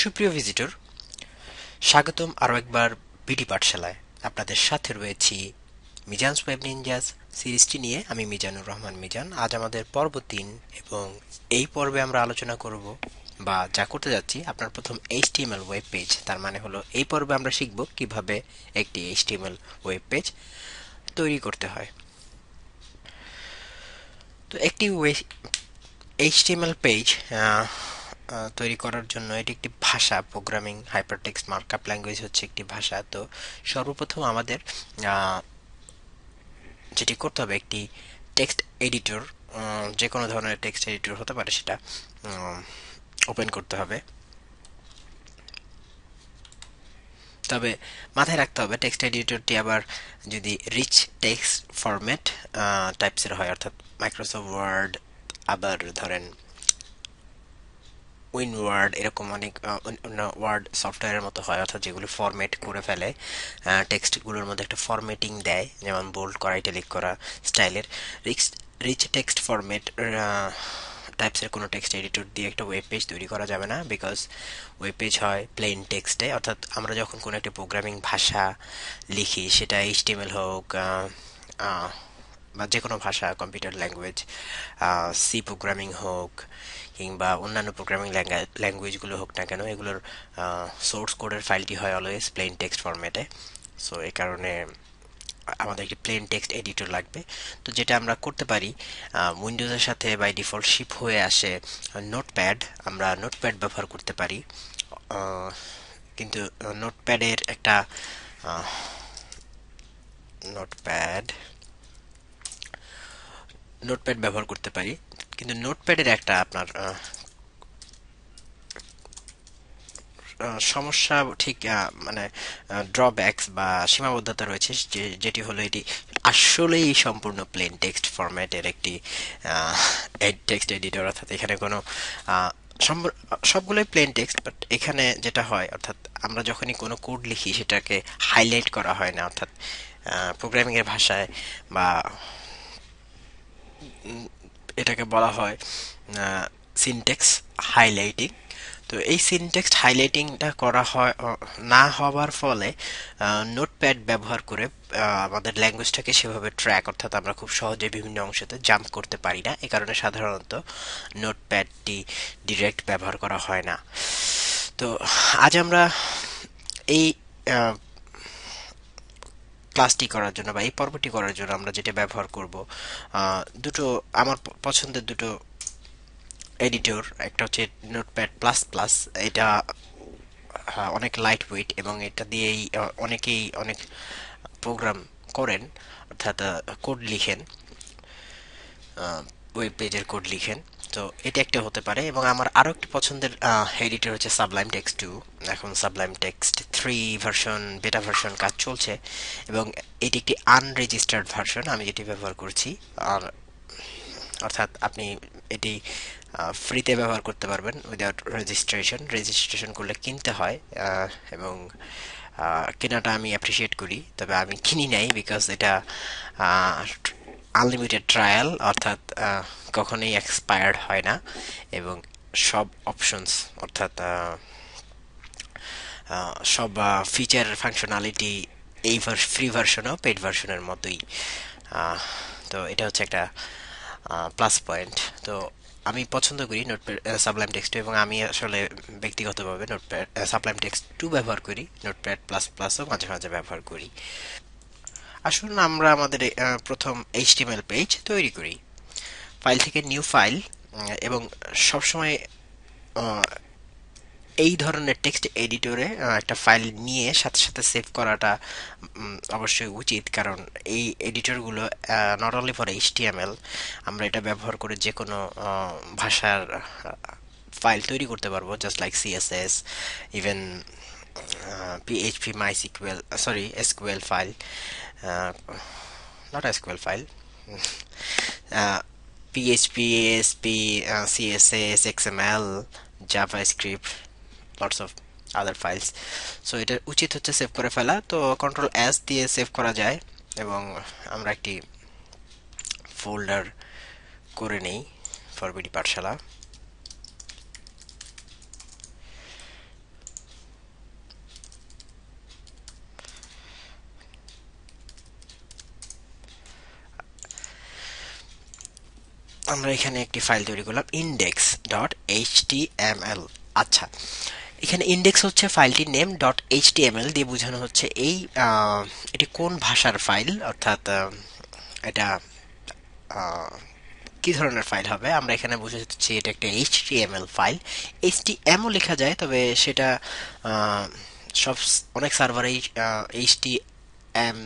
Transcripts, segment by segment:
সুপ্রিয় ভিজিটর স্বাগতম আরও একবার বিডি পাঠশালায়। আপনাদের সাথে রয়েছি মিজানস ওয়েব নিনজাস সিরিজটি নিয়ে আমি মিজানুর রহমান মিজান। আজ আমাদের পর্ব তিন এবং এই পর্বে আমরা আলোচনা করব বা যা করতে যাচ্ছি, আপনার প্রথম এইচটিএমএল ওয়েব পেজ তার মানে হলো এই পর্বে আমরা শিখব কীভাবে একটি এইচটিএমএল ওয়েব পেজ তৈরি করতে হয়। তো একটি এইচটিএমএল পেজ তৈরি করার জন্য এটি একটি ভাষা প্রোগ্রামিং হাইপারটেক্সট মার্কআপ ল্যাঙ্গুয়েজ হচ্ছে একটি ভাষা। তো সর্বপ্রথম আমাদের যেটি করতে হবে একটি টেক্সট এডিটর যে কোনো ধরনের টেক্সট এডিটর হতে পারে সেটা ওপেন করতে হবে। তবে মাথায় রাখতে হবে টেক্সট এডিটরটি আবার যদি রিচ টেক্সট ফরম্যাট টাইপসের হয়, অর্থাৎ মাইক্রোসফট ওয়ার্ড আবার ধরেন উইন ওয়ার্ড এরকম অনেক অন্য ওয়ার্ড সফটওয়্যারের মতো হয়, অর্থাৎ যেগুলো ফরম্যাট করে ফেলে টেক্সটগুলোর মধ্যে একটা ফরম্যাটিং দেয়, যেমন বোল্ড করা ইটালিক করা স্টাইলের রিচ রিচ টেক্সট ফরম্যাট টাইপসের কোনো টেক্সট এডিটর দিয়ে একটা ওয়েব পেজ তৈরি করা যাবে না বিকজ ওয়েব পেজ হয় প্লেন টেক্সটে অর্থাৎ আমরা যখন কোনো একটা প্রোগ্রামিং ভাষা লিখি, সেটা এইচটিএমএল হোক বা যে কোনো ভাষা কম্পিউটার ল্যাঙ্গুয়েজ সি প্রোগ্রামিং হোক কিংবা অন্যান্য প্রোগ্রামিং ল্যাঙ্গুয়েজগুলো হোক না কেন, এগুলোর সোর্স কোডের ফাইলটি হয় অলওয়েজ প্লেন টেক্সট ফরম্যাটে সো এই কারণে আমাদের একটি প্লেন টেক্সট এডিটর লাগবে। তো যেটা আমরা করতে পারি উইন্ডোজের সাথে বাই ডিফল্ট শিপ হয়ে আসে নোটপ্যাড আমরা নোটপ্যাড ব্যবহার করতে পারি। কিন্তু নোটপ্যাডের একটা নোটপ্যাড নোটপ্যাড ব্যবহার করতে পারি। কিন্তু নোটপ্যাডের একটা আপনার সমস্যা ঠিক মানে ড্রব্যাকস বা সীমাবদ্ধতা রয়েছে যেটি হলো এটি আসলেই সম্পূর্ণ প্লেন টেক্সট ফরম্যাটের একটি টেক্সট এডিটর অর্থাৎ এখানে কোনো সবগুলোই প্লেন টেক্সট বাট এখানে যেটা হয়, অর্থাৎ আমরা যখনই কোনো কোড লিখি, সেটাকে হাইলাইট করা হয় না, অর্থাৎ প্রোগ্রামিংয়ের ভাষায় বা এটাকে বলা হয় সিনটেক্স হাইলাইটিং তো এই সিনটেক্সট হাইলাইটিংটা করা হয় না হওয়ার ফলে নোটপ্যাড ব্যবহার করে আমাদের ল্যাঙ্গুয়েজটাকে সেভাবে ট্র্যাক অর্থাৎ আমরা খুব সহজে বিভিন্ন অংশতে জাম্প করতে পারি না। এ কারণে সাধারণত নোটপ্যাডটি ডিরেক্ট ব্যবহার করা হয় না। তো আজ আমরা এই ক্লাসটি করার জন্য বা এই পর্বটি করার জন্য আমরা যেটা ব্যবহার করব দুটো, আমার পছন্দের দুটো এডিটর একটা হচ্ছে নোটপ্যাড প্লাস প্লাস এটা অনেক লাইট ওয়েট এবং এটা দিয়েই অনেকেই অনেক প্রোগ্রাম করেন, অর্থাৎ কোড লিখেন ওয়েব পেজের কোড লিখেন। তো এটা একটা হতে পারে এবং আমার আরও একটি পছন্দের এডিটর হচ্ছে সাবলাইম টেক্সট টু এখন Sublime text three version beta version কাজ চলছে এবং এটি একটি আনরেজিস্টার্ড ভার্সন আমি যেটি ব্যবহার করছি। আর অর্থাৎ আপনি এটি ফ্রিতে ব্যবহার করতে পারবেন উইদাউট রেজিস্ট্রেশন রেজিস্ট্রেশন করলে কিনতে হয় এবং কেনাটা আমি অ্যাপ্রিসিয়েট করি, তবে আমি কিনি নাই বিকজ এটা আনলিমিটেড ট্রায়াল অর্থাৎ কখনোই এক্সপায়ার্ড হয় না, এবং সব অপশনস অর্থাৎ সব ফিচার ফাংশনালিটি এই ফ্রি ভার্সনও পেড ভার্সনের মতোই তো এটা হচ্ছে একটা প্লাস পয়েন্ট তো আমি পছন্দ করি নোটপ্যাড সাবলাইম টেক্সট এবং আমি আসলে ব্যক্তিগতভাবে নোটপ্যাড সাবলাইম টেক্সট টু ব্যবহার করি নোটপ্যাড প্লাস প্লাসও মাঝে মাঝে ব্যবহার করি। আসুন আমরা আমাদের প্রথম এইচটিএমএল পেজ তৈরি করি। ফাইল থেকে নিউ ফাইল এবং সবসময় এই ধরনের টেক্সট এডিটরে একটা ফাইল নিয়ে সাথে সাথে সেভ করাটা অবশ্যই উচিত। কারণ এই এডিটরগুলো নট অনলি ফর এইচটিএমএল আমরা এটা ব্যবহার করে যে কোনো ভাষার ফাইল তৈরি করতে পারব। Just like CSS even PHP MySQL sorry SQL file not SQL file. Uh, PHP, ASP, uh, CSS, XML, JavaScript, lots of other files. So এটা উচিত হচ্ছে সেভ করে ফেলা। তো কন্ট্রোল এস দিয়ে সেভ করা যায় এবং আমরা একটি ফোল্ডার করে নেই ফরবিডি পাঠশালা। আমরা এখানে একটি ফাইল তৈরি করলাম ইন্ডেক্স ডট এইচটিএমএল আচ্ছা এখানে ইন্ডেক্স হচ্ছে ফাইলটির নেম ডট এইচটিএমএল দিয়ে বোঝানো হচ্ছে এই এটি কোন ভাষার ফাইল অর্থাৎ এটা কি ধরনের ফাইল হবে? আমরা এখানে বুঝে যাচ্ছি এটা একটা এইচটিএমএল ফাইল এইচটিএমও লেখা যায়, তবে সেটা সব, অনেক সার্ভারেই এইচটিএম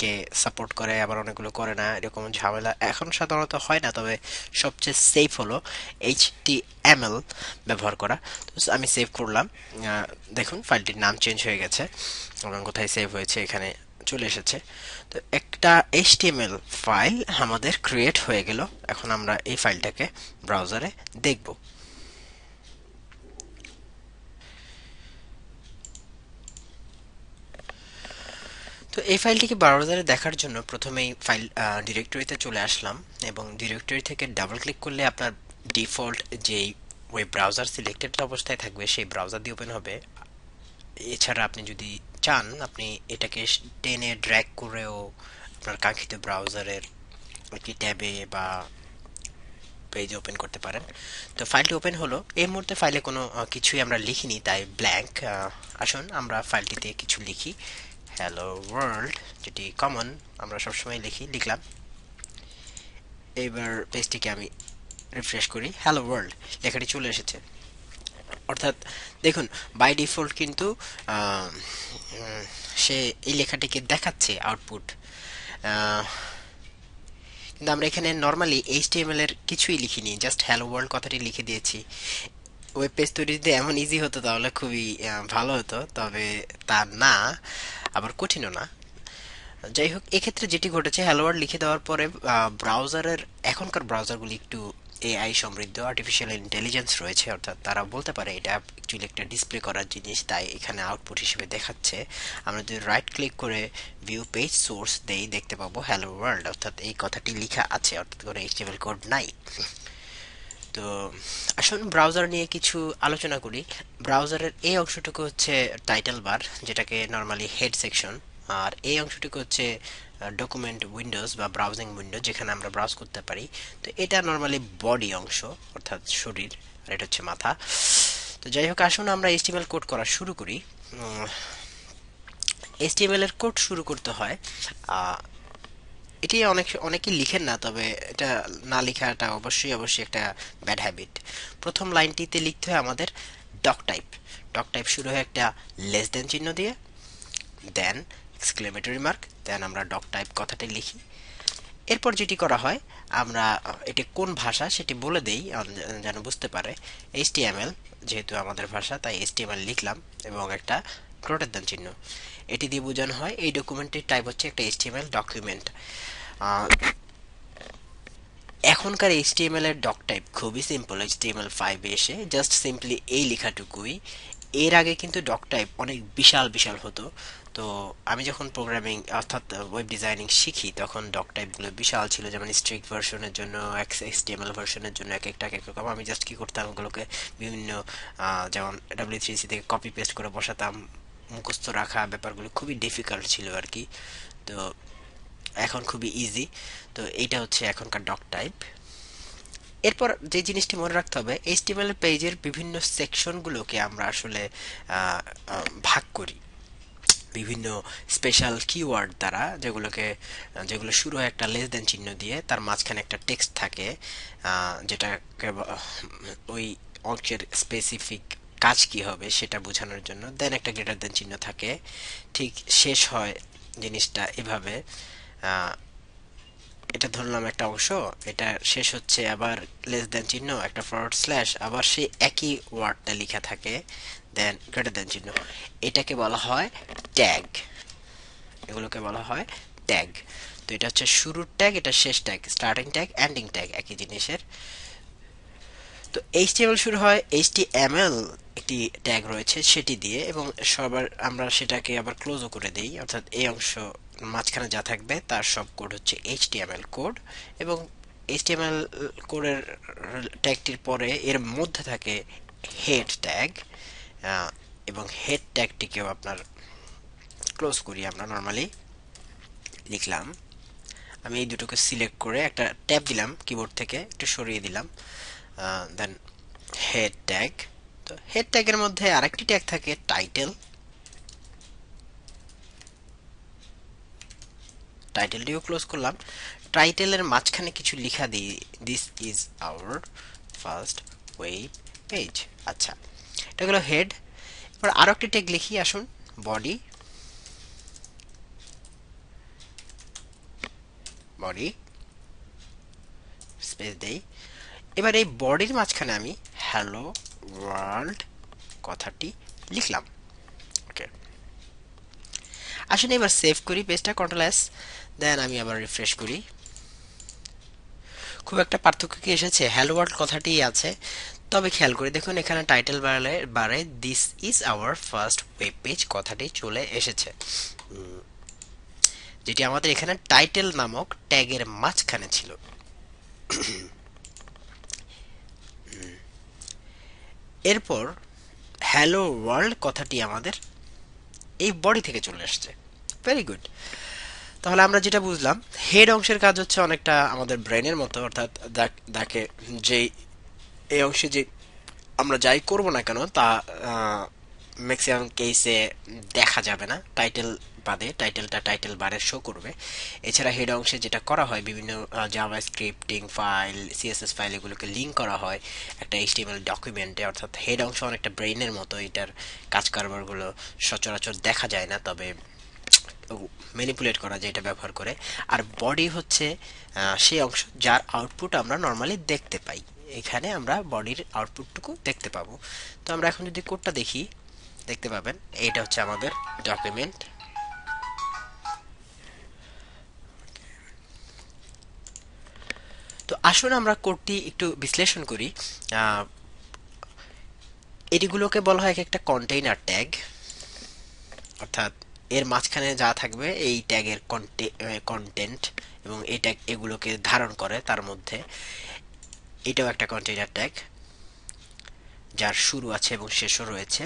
কে সাপোর্ট করে, আবার অনেকগুলো করে না, এরকম ঝামেলা এখন সাধারণত হয় না, তবে সবচেয়ে সেফ হলো এইচটিএমএল ব্যবহার করা। তো আমি সেভ করলাম। দেখুন ফাইলটির নাম চেঞ্জ হয়ে গেছে, এবং কোথায় সেভ হয়েছে, এখানে চলে এসেছে। তো একটা এইচটিএমএল ফাইল আমাদের ক্রিয়েট হয়ে গেল। এখন আমরা এই ফাইলটাকে ব্রাউজারে দেখব। তো এই ফাইলটিকে ব্রাউজারে দেখার জন্য প্রথমেই ফাইল ডিরেক্টরিতে চলে আসলাম এবং ডিরেক্টরি থেকে ডাবল ক্লিক করলে আপনার ডিফল্ট যেই ওয়েব ব্রাউজার সিলেক্টেড অবস্থায় থাকবে, সেই ব্রাউজার দিয়ে ওপেন হবে। এছাড়া আপনি যদি চান, আপনি এটাকে টেনে ড্র্যাগ করেও আপনার কাঙ্ক্ষিত ব্রাউজারের একটি ট্যাবে বা পেজ ওপেন করতে পারেন। তো ফাইলটি ওপেন হলো। এই মুহূর্তে ফাইলে কোনো কিছুই আমরা লিখিনি, তাই ব্ল্যাঙ্ক আসুন, আমরা ফাইলটিতে কিছু লিখি। হ্যালো ওয়ার্ল্ড যেটি কমন আমরা সবসময় লিখি, লিখলাম। এবার পেজটিকে আমি রিফ্রেশ করি। হ্যালো ওয়ার্ল্ড লেখাটি চলে এসেছে। অর্থাৎ, দেখুন বাই ডিফল্ট কিন্তু সে এই লেখাটিকে দেখাচ্ছে আউটপুট কিন্তু আমরা এখানে নর্মালি এইচটিএমএল এর কিছুই লিখিনি জাস্ট হ্যালো ওয়ার্ল্ড কথাটি লিখে দিয়েছি। ওয়েব পেজ তৈরি যদি এমন ইজি হতো তাহলে খুবই ভালো হতো, তবে তা না। আবার কঠিনও না। যাই হোক এক্ষেত্রে যেটি ঘটেছে হ্যালো ওয়ার্ল্ড লিখে দেওয়ার পরে ব্রাউজারের এখনকার ব্রাউজারগুলি একটু এআই সমৃদ্ধ আর্টিফিশিয়াল ইন্টেলিজেন্স রয়েছে, অর্থাৎ তারা বলতে পারে এটা অ্যাকচুয়ালি একটা ডিসপ্লে করার জিনিস, তাই এখানে আউটপুট হিসেবে দেখাচ্ছে। আমরা যদি রাইট ক্লিক করে ভিউ পেজ সোর্স দেই, দেখতে পাবো হ্যালো ওয়ার্ল্ড অর্থাৎ এই কথাটি লেখা আছে, অর্থাৎ কোনো এইচটিএমএল কোড নাই। তো, আসুন ব্রাউজার নিয়ে কিছু আলোচনা করি। ব্রাউজারের এই অংশটুকু হচ্ছে টাইটেল বার যেটাকে নর্মালি হেড সেকশন আর এই অংশটুকু হচ্ছে ডকুমেন্ট উইন্ডোজ বা ব্রাউজিং উইন্ডো যেখানে আমরা ব্রাউজ করতে পারি। তো এটা নর্মালি বডি অংশ, অর্থাৎ শরীর, আর এটা হচ্ছে মাথা। তো যাই হোক, আসুন আমরা এইচটিএমএল কোড করা শুরু করি। এইচটিএমএল এর কোড শুরু করতে হয় এটি অনেক, অনেকেই লিখেন না, তবে এটা না লেখাটা অবশ্যই অবশ্যই একটা ব্যাড হ্যাবিট প্রথম লাইনটিতে লিখতে হয় আমাদের ডক টাইপ ডক টাইপ শুরু হয় একটা লেস দেন চিহ্ন দিয়ে দেন এক্সক্লেমেটরি মার্ক দেন আমরা ডক টাইপ কথাটি লিখি। এরপর যেটি করা হয়, আমরা, এটি কোন ভাষা সেটি বলে দেই যেন বুঝতে পারে। এইচটিএমএল যেহেতু আমাদের ভাষা, তাই এইচটিএমএল লিখলাম, এবং একটা ক্রোটের দান চিহ্ন। এটি দিয়ে বোঝানো হয়, এই ডকুমেন্টের টাইপ হচ্ছে একটা এইচটিএমএল ডকুমেন্ট এখনকার এইচটিএমএল এর ডক টাইপ খুবই সিম্পল এইচটিএমএল ফাইভে এসে জাস্ট সিম্পলি এই লেখাটুকুই। এর আগে কিন্তু ডক টাইপ অনেক বিশাল বিশাল হতো। তো আমি যখন প্রোগ্রামিং অর্থাৎ ওয়েব ডিজাইনিং শিখি, তখন ডক টাইপগুলো বিশাল ছিল, যেমন স্ট্রিক ভার্সনের জন্য এক্সটিএমএল ভার্সনের জন্য এক একটা, এক রকম। আমি জাস্ট কী করতাম, ওগুলোকে বিভিন্ন যেমন ডাব্লিউ থ্রি সি থেকে কপি পেস্ট করে বসাতাম, মুখস্থ রাখা, ব্যাপারগুলো খুবই ডিফিকাল্ট ছিল আর কি। তো এখন খুবই ইজি তো এইটা হচ্ছে এখনকার ডক টাইপ এরপর যে জিনিসটি মনে রাখতে হবে এইচটিএমএল পেজের বিভিন্ন সেকশনগুলোকে আমরা আসলে ভাগ করি। বিভিন্ন স্পেশাল কিওয়ার্ড দ্বারা যেগুলোকে, যেগুলো শুরু হয় একটা লেস দেন চিহ্ন দিয়ে, তার মাঝখানে একটা টেক্সট থাকে যেটাকে ওই অংশের স্পেসিফিক কাজ কি হবে সেটা বোঝানোর জন্য। দেন একটা গ্রেটার দেন চিহ্ন থাকে। ঠিক শেষ হয় জিনিসটা এভাবে। এটা ধরলাম একটা অংশ, এটা শেষ হচ্ছে আবার লেস দেন চিহ্ন, একটা ফরওয়ার্ড স্ল্যাশ আবার সেই একই ওয়ার্ডটা লেখা থাকে দেন গ্রেটার দেন চিহ্ন। এটাকে বলা হয় ট্যাগ এগুলোকে বলা হয় ট্যাগ তো এটা হচ্ছে শুরুর ট্যাগ এটা শেষ tag starting tag ending tag একই জিনিসের। তো এইচটিএমএল শুরু হয় এইচটিএমএল একটি ট্যাগ রয়েছে সেটি দিয়ে, এবং সবার, আমরা সেটাকে আবার ক্লোজও করে দিই, অর্থাৎ এই অংশ মাঝখানে যা থাকবে তার সব কোড হচ্ছে এইচটিএমএল কোড এবং এইচটিএমএল কোডের ট্যাগটির পরে এর মধ্যে থাকে হেড ট্যাগ এবং হেড ট্যাগটিকেও আপনার ক্লোজ করি আমরা নর্মালি লিখলাম। আমি এই দুটোকে সিলেক্ট করে একটা ট্যাব দিলাম কিবোর্ড থেকে, একটু সরিয়ে দিলাম দেন হেড ট্যাগ তো হেড ট্যাগের মধ্যে আরেকটি ট্যাগ থাকে টাইটেল টাইটেলটিও ক্লোজ করলাম। টাইটেলের মাঝখানে কিছু লেখা দিই। This is our first web page আচ্ছা এটা হলো হেড এবার আরও একটি ট্যাগ লিখি, আসুন। বডি বডি স্পেস দেই। এবার এই বডির মাঝখানে আমি হ্যালো ওয়ার্ল্ড কথাটি লিখলাম। আসুন এবার সেভ করি পেজটা কন্ট্রোল এস দেন আমি আবার রিফ্রেশ করি। খুব একটা পার্থক্য কি এসেছে? হ্যালো ওয়ার্ল্ড কথাটি আছে। তবে খেয়াল করে, দেখুন এখানে টাইটেল বারে বারে this is our first web page কথাটি চলে এসেছে। যেটি আমাদের এখানে টাইটেল নামক ট্যাগের মাঝখানে ছিল। এরপর হ্যালো ওয়ার্ল্ড কথাটি আমাদের এই বডি থেকে চলে আসছে। ভেরি গুড তাহলে আমরা যেটা বুঝলাম হেড অংশের কাজ হচ্ছে অনেকটা আমাদের ব্রেনের মতো, অর্থাৎ দেখে যে এই অংশে যে আমরা যাই করব না কেন, তা ম্যাক্সিমাম কেসে দেখা যাবে না। টাইটেল বাদে টাইটেলটা টাইটেল বারে শো করবে। এছাড়া হেড অংশে যেটা করা হয়, বিভিন্ন Java scripting file CSS file এগুলোকে লিঙ্ক করা হয় একটা এইচটিএমএল ডকুমেন্টে অর্থাৎ হেড অংশ অনেকটা ব্রেইনের মতো, এটার কাজ কারবারগুলো সচরাচর দেখা যায় না, তবে ম্যানিপুলেট করা যায় এটা ব্যবহার করে। আর বডি হচ্ছে সেই অংশ যার আউটপুট আমরা নর্মালি দেখতে পাই। এখানে আমরা বডির আউটপুটটুকু দেখতে পাবো। তো আমরা এখন যদি কোডটা দেখি, দেখতে পাবেন, এইটা হচ্ছে আমাদের ডকুমেন্ট তো আসুন আমরা কোডটি একটু বিশ্লেষণ করি। এটিগুলোকে বলা হয় একটা কন্টেইনার ট্যাগ অর্থাৎ এর মাঝখানে যা থাকবে, এই ট্যাগের কন্টেন্ট এবং এই ট্যাগ এগুলোকে ধারণ করে তার মধ্যে। এটাও একটা কন্টেইনার ট্যাগ যার শুরু আছে এবং শেষও রয়েছে।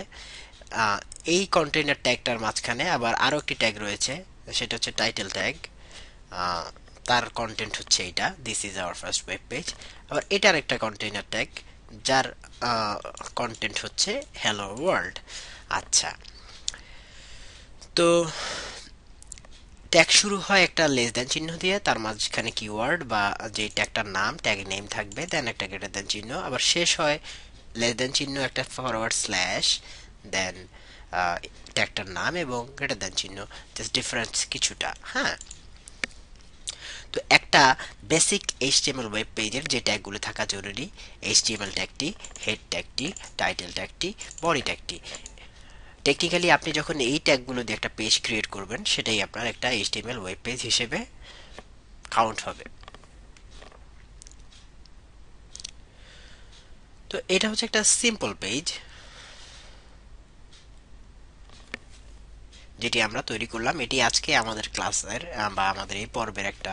এই কন্টেইনার ট্যাগটার মাঝখানে আবার আরও একটি ট্যাগ রয়েছে, সেটা হচ্ছে টাইটেল ট্যাগ তার কন্টেন্ট হচ্ছে এটা। This is our first web page আবার এটার একটা কন্টেইনার ট্যাগ যার কন্টেন্ট হচ্ছে হ্যালো ওয়ার্ল্ড আচ্ছা। তো ট্যাগ শুরু হয় একটা লেস দেন চিহ্ন দিয়ে, তার মাঝখানে কিওয়ার্ড বা যে ট্যাগটার নাম ট্যাগ নেম থাকবে দেন একটা গ্রেটার দেন চিহ্ন। আবার শেষ হয় লেস দেন চিহ্ন, একটা ফরওয়ার্ড স্ল্যাশ দেন ট্যাগটার নাম এবং গ্রেটার দেন চিহ্ন। জাস্ট ডিফারেন্স কিছুটা হ্যাঁ? তো একটা বেসিক এইচটিএমএল ওয়েব পেজের যে ট্যাগগুলো থাকা জরুরি এইচটিএমএল ট্যাগটি হেড ট্যাগটি টাইটেল ট্যাগটি বডি ট্যাগটি টেকনিক্যালি আপনি যখন এই ট্যাগগুলো দিয়ে একটা পেজ ক্রিয়েট করবেন, সেটাই আপনার একটা এইচটিএমএল ওয়েব পেজ হিসেবে কাউন্ট হবে। তো এটা হচ্ছে একটা সিম্পল পেজ যেটি আমরা তৈরি করলাম, এটি আজকে আমাদের ক্লাসের বা আমাদের এই পর্বের একটা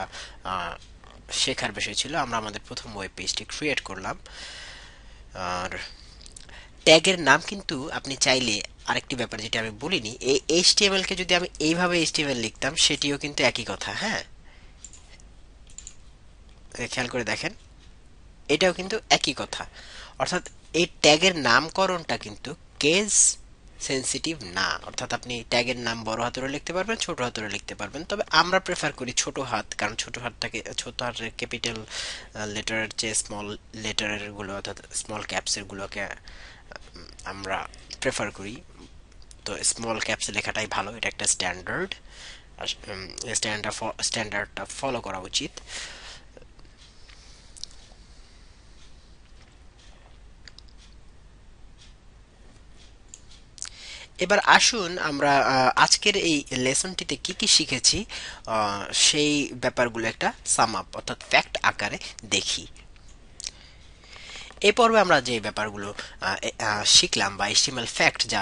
শেখার বিষয় ছিল। আমরা আমাদের প্রথম ওয়েব পেজটি ক্রিয়েট করলাম। আর ট্যাগের নাম কিন্তু আপনি চাইলে আরেকটি ব্যাপার যেটা আমি বলিনি, এই এইচটিএমএল কে যদি আমি এইভাবে এইচটিএমএল লিখতাম, সেটিও কিন্তু একই কথা হ্যাঁ? খেয়াল করে দেখেন, এটাও কিন্তু একই কথা। অর্থাৎ এই ট্যাগের নামকরণটা কিন্তু কেস সেন্সিটিভ না। অর্থাৎ আপনি ট্যাগের নাম বড় হাতেরও লিখতে পারবেন, ছোট হাতেরও লিখতে পারবেন। তবে আমরা প্রেফার করি ছোট হাত, কারণ ছোট হাতটাকে, ছোট হাতের ক্যাপিটাল লেটারের চেয়ে স্মল লেটারেরগুলো, অর্থাৎ স্মল ক্যাপসের গুলোকে আমরা প্রেফার করি। তো স্মল ক্যাপসে লেখাটাই ভালো, এটা একটা স্ট্যান্ডার্ড স্ট্যান্ডার্ড স্ট্যান্ডার্ডটা ফলো করা উচিত। এবার আসুন আমরা আজকের এই লেসনটিতে কি কি শিখেছি সেই ব্যাপারগুলো একটা সাম আপ অর্থাৎ ফ্যাক্ট আকারে দেখি। এ পর্বে আমরা যে ব্যাপারগুলো শিখলাম বা এস্টিমেল ফ্যাক্ট যা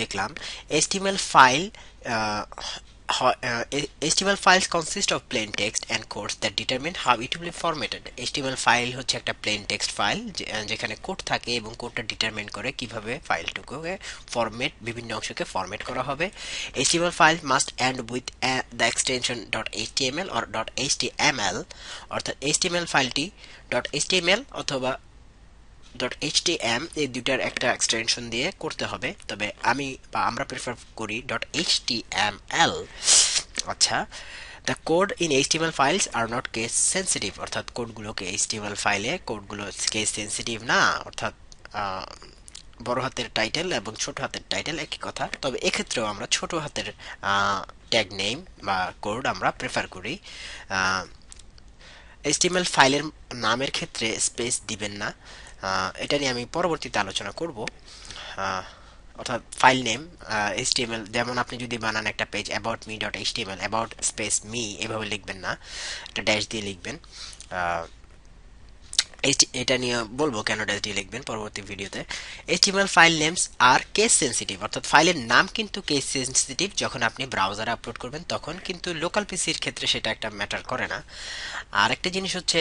দেখলাম HTML file uh, HTML files consist of plain text and codes that determine how it will be formatted. HTML file হচ্ছে একটা প্লেন টেক্সট ফাইল যেখানে কোড থাকে এবং কোডটা ডিটারমিন করে কীভাবে ফাইলটুকুকে ফরম্যাট বিভিন্ন অংশকে ফরম্যাট করা হবে HTML must end with the extension dot HTML or dot HTML অর্থাৎ HTML ফাইলটি ডট এইচটিএমএল অথবা ডট এইচ এইচটিএম এই দুটার একটা এক্সটেনশন দিয়ে করতে হবে। তবে আমি বা আমরা প্রেফার করি ডট এইচটিএমএল আচ্ছা the code in HTML files are not case sensitive অর্থাৎ কোডগুলোকে এইচটিএমএল ফাইলে কোডগুলো কেস সেন্সিটিভ না, অর্থাৎ বড় হাতের টাইটেল এবং ছোট হাতের টাইটেল একই কথা। তবে এক্ষেত্রেও আমরা ছোট হাতের ট্যাগ নেম বা কোড আমরা প্রেফার করি। এইচটিএমএল ফাইলের নামের ক্ষেত্রে স্পেস দিবেন না। এটা নিয়ে আমি পরবর্তীতে আলোচনা করব। অর্থাৎ ফাইল নেম এইচটিএমএল যেমন আপনি যদি বানান একটা page about me dot HTML about space me এভাবে লিখবেন না, একটা ড্যাশ দিয়ে লিখবেন। এটা নিয়ে বলব কেন ড্যাশ দিয়ে লিখবেন পরবর্তী ভিডিওতে। HTML file names are case sensitive অর্থাৎ ফাইলের নাম কিন্তু কেস সেন্সিটিভ যখন আপনি ব্রাউজারে আপলোড করবেন, তখন কিন্তু লোকাল পিসির ক্ষেত্রে সেটা একটা ম্যাটার করে না। আর একটা জিনিস হচ্ছে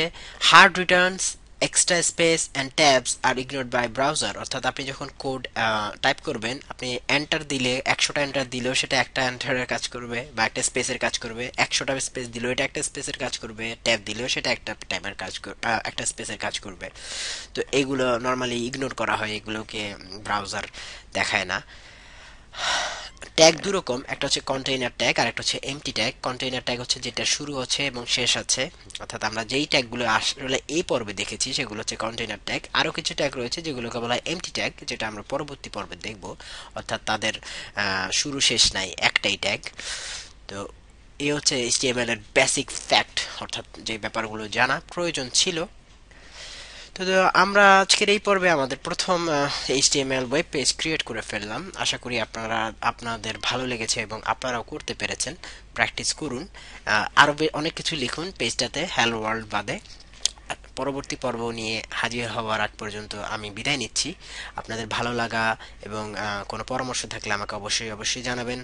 hard returns extra space and tabs are ignored by browser অর্থাৎ আপনি যখন কোড টাইপ করবেন, আপনি এন্টার দিলে, একশোটা এন্টার দিলেও সেটা একটা এন্টারের কাজ করবে বা একটা স্পেসের কাজ করবে, একশোটা স্পেস দিলেও এটা একটা স্পেসের কাজ করবে ট্যাব দিলেও সেটা একটা ট্যাবের কাজ একটা স্পেসের কাজ করবে। তো এগুলো নর্মালি ইগনোর করা হয়, এগুলোকে ব্রাউজার দেখায় না। ট্যাগ দু রকম একটা হচ্ছে কন্টেইনার ট্যাগ আর একটা হচ্ছে এমটি ট্যাগ কন্টেইনার ট্যাগ হচ্ছে যেটা শুরু হচ্ছে এবং শেষ আছে অর্থাৎ আমরা যেই ট্যাগগুলো আসলে এই পর্বে দেখেছি, সেগুলো হচ্ছে কন্টেইনার ট্যাগ আরও কিছু ট্যাগ রয়েছে যেগুলোকে বলা হয় এমটি ট্যাগ যেটা আমরা পরবর্তী পর্বে দেখব। অর্থাৎ তাদের শুরু শেষ নাই, একটাই ট্যাগ তো এই হচ্ছে এইচটিএমএল এর বেসিক ফ্যাক্ট অর্থাৎ যে ব্যাপারগুলো জানা প্রয়োজন ছিল। তো আমরা আজকের এই পর্বে আমাদের প্রথম এইচটিএমএল ওয়েব পেজ ক্রিয়েট করে ফেললাম। আশা করি আপনারা, আপনাদের ভালো লেগেছে এবং আপনারাও করতে পেরেছেন। প্র্যাকটিস করুন। আরও অনেক কিছু লিখুন পেজটাতে হ্যালো ওয়ার্ল্ড বাদে। পরবর্তী পর্ব নিয়ে হাজির হওয়ার আগ পর্যন্ত আমি বিদায় নিচ্ছি। আপনাদের ভালো লাগা এবং কোনো পরামর্শ থাকলে আমাকে অবশ্যই অবশ্যই জানাবেন।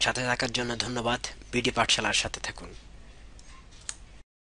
সাথে থাকার জন্য ধন্যবাদ। বিডি পাঠশালার সাথে থাকুন।